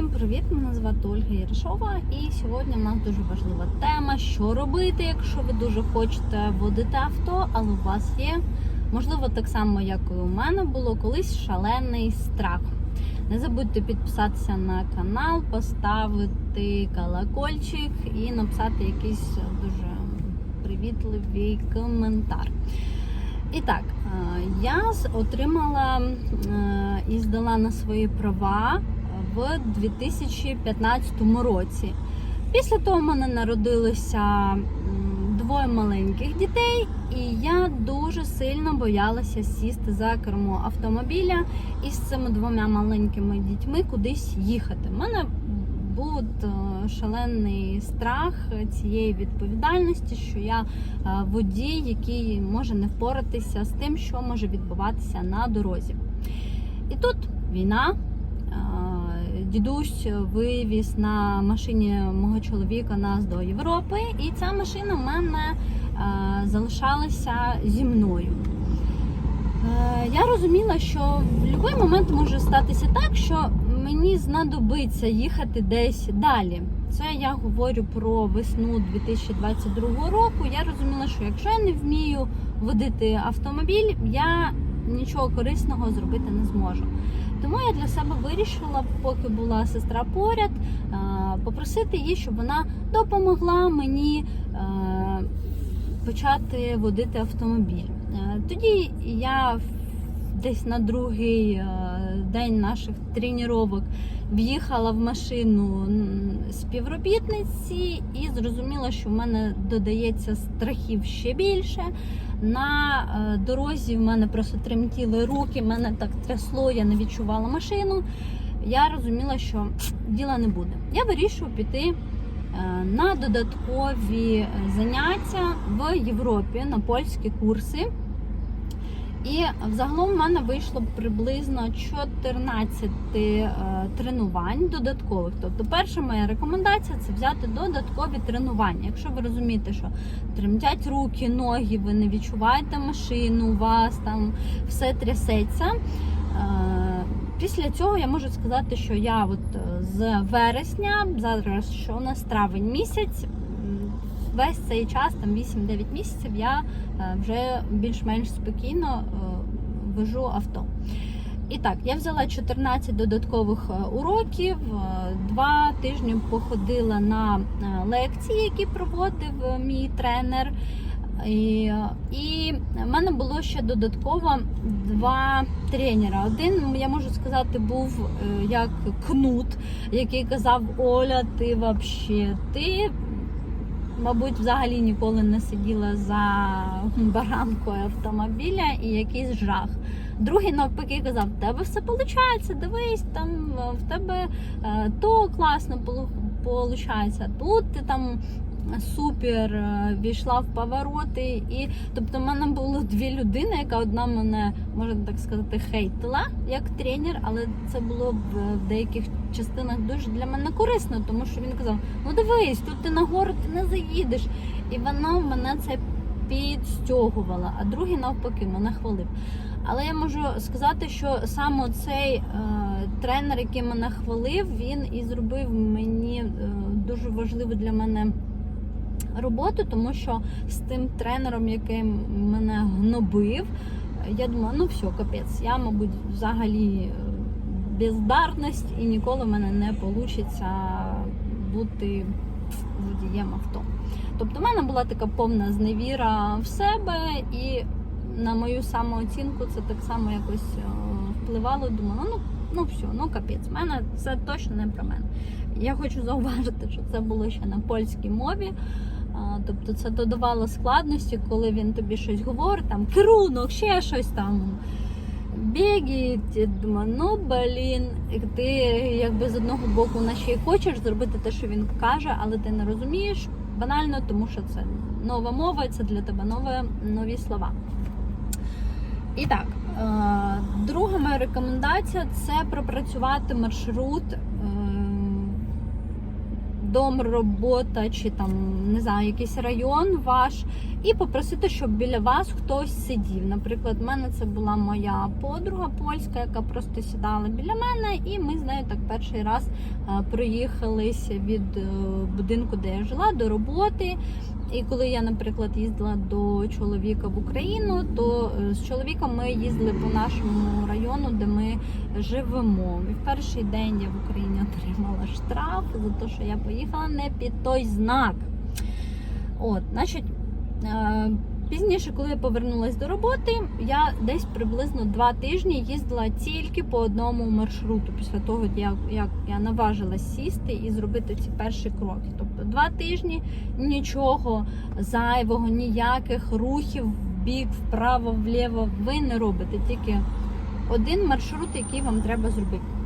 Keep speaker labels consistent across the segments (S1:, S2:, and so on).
S1: Всім привіт! Мене звати Ольга Ярошова, і сьогодні в нас дуже важлива тема, що робити, якщо ви дуже хочете водити авто, але у вас є, можливо, так само, як і у мене було колись шалений страх. Не забудьте підписатися на канал, поставити колокольчик і написати якийсь дуже привітливий коментар. І так, е, я отримала е, і здала на свої права в 2015 році. Після того в мене народилося двоє маленьких дітей, і я дуже сильно боялася сісти за кермо автомобіля і з цими двома маленькими дітьми кудись їхати. У мене був е, шалений страх цієї відповідальності, що я е, водій, який може не впоратися з тим, що може відбуватися на дорозі. І тут війна. Дідусь вивіз на машині мого чоловіка нас до Європи, і ця машина в мене е, залишалася зі мною. Е, Я розуміла, що в будь-який момент може статися так, що мені знадобиться їхати десь далі. Це я говорю про весну 2022 року. Я розуміла, що якщо я не вмію водити автомобіль, я нічого корисного зробити не зможу. Тому я для себе вирішила, поки була сестра поряд, е, попросити її, щоб вона допомогла мені е, почати водити автомобіль. Е, Тоді я десь на другий день наших тренувань в'їхала в машину співробітниці і зрозуміла, що в мене додається страхів ще більше. На е, дорозі в мене просто тремтіли руки, мене так трясло, я не відчувала машину. Я розуміла, що діла не буде. Я вирішую піти е, на додаткові е, заняття в Європі на польські курси. І взагалом в мене вийшло приблизно 14 е, тренувань додаткових. Тобто, перша моя рекомендація це взяти додаткові тренування. Якщо ви розумієте, що тремтять руки, ноги, ви не відчуваєте машину, у вас там все трясеться. Е, Після цього я можу сказати, що я от е, з вересня, зараз що у нас травень місяць, весь цей час, там 8-9 місяців, я е, вже більш-менш спокійно е, вожу авто. І так, я взяла 14 додаткових е, уроків, два тижні походила на лекції, які проводив мій тренер. І, і в мене було ще додатково два тренера. Один, я можу сказати, був як кнут, який казав: Оля, ти вообще, ти мабуть, взагалі ніколи не сиділа за баранкою автомобіля і якийсь жах. Другий навпаки казав, в тебе все виходить, дивись, там е, в тебе е, то класно виходить, тут ти там супер е, війшла в повороти. І тобто в мене було дві людини, яка одна мене, можна так сказати, хейтила як тренер, але це було в, в деяких частинах дуже для мене корисно, тому що він казав: ну дивись, тут ти нагору ти не заїдеш. І воно мене це підстягувало, а другий навпаки мене хвалив. Але я можу сказати, що саме цей е, тренер, який мене хвалив, він і зробив мені е, дуже важливу для мене роботу, тому що з тим тренером, який мене гнобив, я думала, ну все, капець, я, мабуть, взагалі е, бездарність і ніколи в мене не вийде бути водієм авто. Тобто в мене була така повна зневіра в себе, і на мою самооцінку це так само якось е, впливало. Думала, ну, ну все, ну капець, в мене це точно не про мене. Я хочу зауважити, що це було ще на польській мові. Тобто це додавало складності, коли він тобі щось говорить, там керунок, ще щось там. Біги, ти думаю, ну блін, ти якби з одного боку наче й хочеш зробити те, що він каже, але ти не розумієш банально, тому що це нова мова, це для тебе нове, нові слова. І так, е, друга моя рекомендація це пропрацювати маршрут е, дом, робота чи там не знаю, якийсь район ваш, і попросити, щоб біля вас хтось сидів. Наприклад, в мене це була моя подруга польська, яка просто сідала біля мене, і ми з нею так перший раз е, проїхалися від е, будинку, де я жила, до роботи. І коли я, наприклад, їздила до чоловіка в Україну, то е, з чоловіком ми їздили по нашому району, де ми живемо. І в перший день я в Україні отримала штраф за те, що я поїхала не під той знак. От, значить, е, пізніше, коли я повернулася до роботи, я десь приблизно два тижні їздила тільки по одному маршруту, після того, як, як я наважилась сісти і зробити ці перші кроки. Тобто два тижні нічого зайвого, ніяких рухів в бік, вправо, вліво ви не робите. Тільки один маршрут, який вам треба зробити.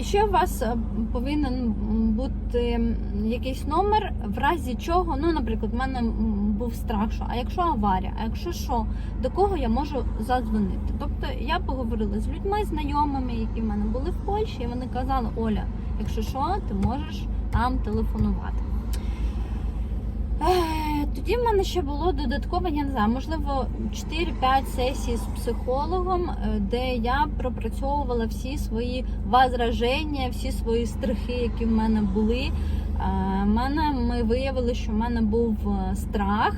S1: І ще у вас е, повинен бути якийсь номер, в разі чого, ну, наприклад, в мене був страх, що а якщо аварія, а якщо що, до кого я можу задзвонити? Тобто я поговорила з людьми, знайомими, які в мене були в Польщі, і вони казали, Оля, якщо що, ти можеш нам телефонувати. Е, Тоді в мене ще було додатково, я не знаю, можливо, 4-5 сесій з психологом, е, де я пропрацьовувала всі свої возраження, всі свої страхи, які в мене були. Е, в мене ми виявили, що в мене був е, страх,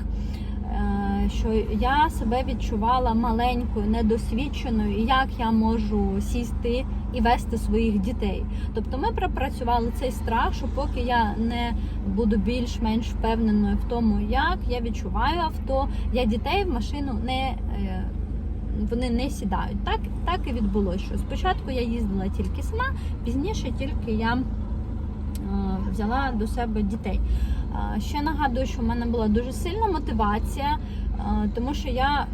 S1: е, що я себе відчувала маленькою, недосвідченою, і як я можу сісти і вести своїх дітей. Тобто ми пропрацювали цей страх, що поки я не буду більш-менш впевненою в тому, як я відчуваю авто, я дітей в машину не. е, Вони не сідають. Так, так і відбулося. Що спочатку я їздила тільки сама, пізніше тільки я е, взяла до себе дітей. Е, Ще нагадую, що в мене була дуже сильна мотивація, тому що я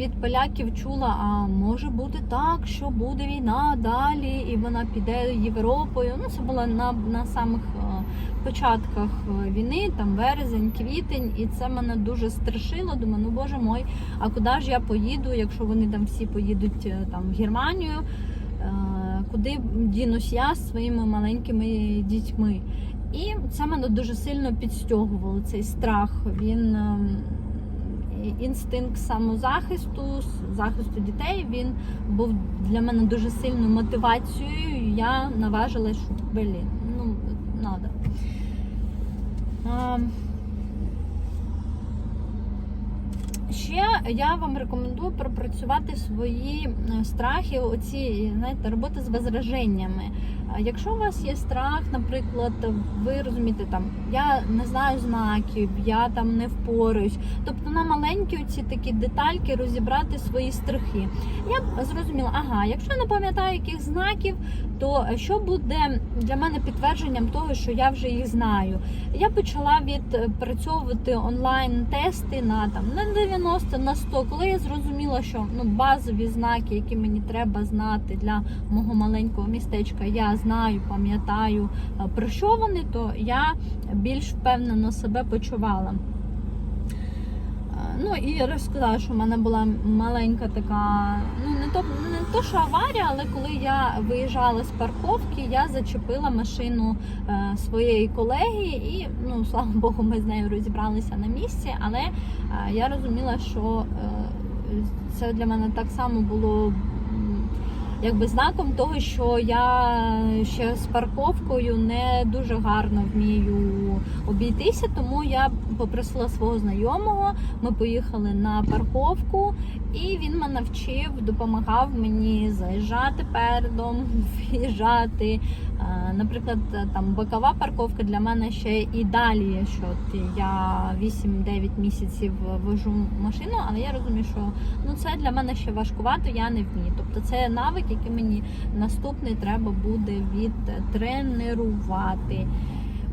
S1: від поляків чула, а може бути так, що буде війна далі, і вона піде Європою. Ну, це було на, на самих е, початках е, війни, там вересень, квітень, і це мене дуже страшило. Думаю, ну боже мой, а куди ж я поїду, якщо вони там всі поїдуть е, там в Германію? Куди дінусь я з своїми маленькими дітьми? І це мене дуже сильно підстягувало цей страх. Він ем, інстинкт самозахисту, захисту дітей, він був для мене дуже сильною мотивацією. Я наважилась, що блін, ну надо. А, Ще я вам рекомендую пропрацювати свої е, страхи, оці знаєте, роботи з возраженнями. Якщо у вас є страх, наприклад, ви розумієте, там я не знаю знаків, я там не впораюсь. Тобто на маленькі ці такі детальки розібрати свої страхи. Я б зрозуміла, ага, якщо я не пам'ятаю яких знаків, то що буде для мене підтвердженням того, що я вже їх знаю. Я почала відпрацьовувати онлайн-тести на там на 90, на 100, коли я зрозуміла, що ну базові знаки, які мені треба знати для мого маленького містечка, я знаю, пам'ятаю е, про що вони, то я більш впевнено себе почувала. Е, Ну і розказала, що в мене була маленька така, ну не то не то, що аварія, але коли я виїжджала з парковки, я зачепила машину е, своєї колеги, і ну слава Богу, ми з нею розібралися на місці. Але е, я розуміла, що е, це для мене так само було. Якби знаком того, що я ще з парковкою не дуже гарно вмію обійтися, тому я попросила свого знайомого. Ми поїхали на парковку, і він мене вчив, допомагав мені заїжджати передом, в'їжджати. Е, Наприклад, там бокова парковка для мене ще і далі, що я 8-9 місяців вожу машину, але я розумію, що ну це для мене ще важкувато, я не вмію. Тобто це навик, який мені наступний треба буде відтренувати.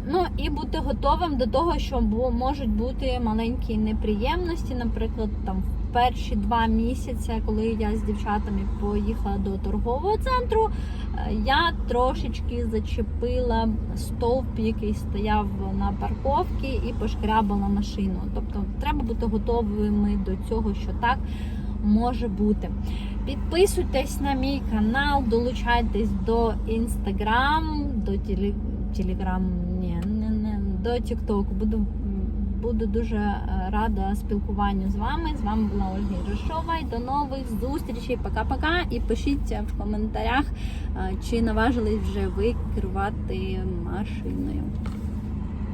S1: Ну і бути готовим до того, що можуть бути маленькі неприємності, наприклад, там в перші два місяці, коли я з дівчатами поїхала до торгового центру, е, я трошечки зачепила стовп, який стояв на парковці, і пошкрябала машину. Тобто треба бути готовими до цього, що так може бути. Підписуйтесь на мій канал, долучайтесь до інстаграм, до теле, телеграм, ні, не, не, до Тіктоку. Буду, буду дуже е, рада спілкуванню з вами. З вами була Ольга Іришова. До нових зустрічей. Пока-пока. І пишіть в коментарях, е, чи наважились вже ви керувати машиною.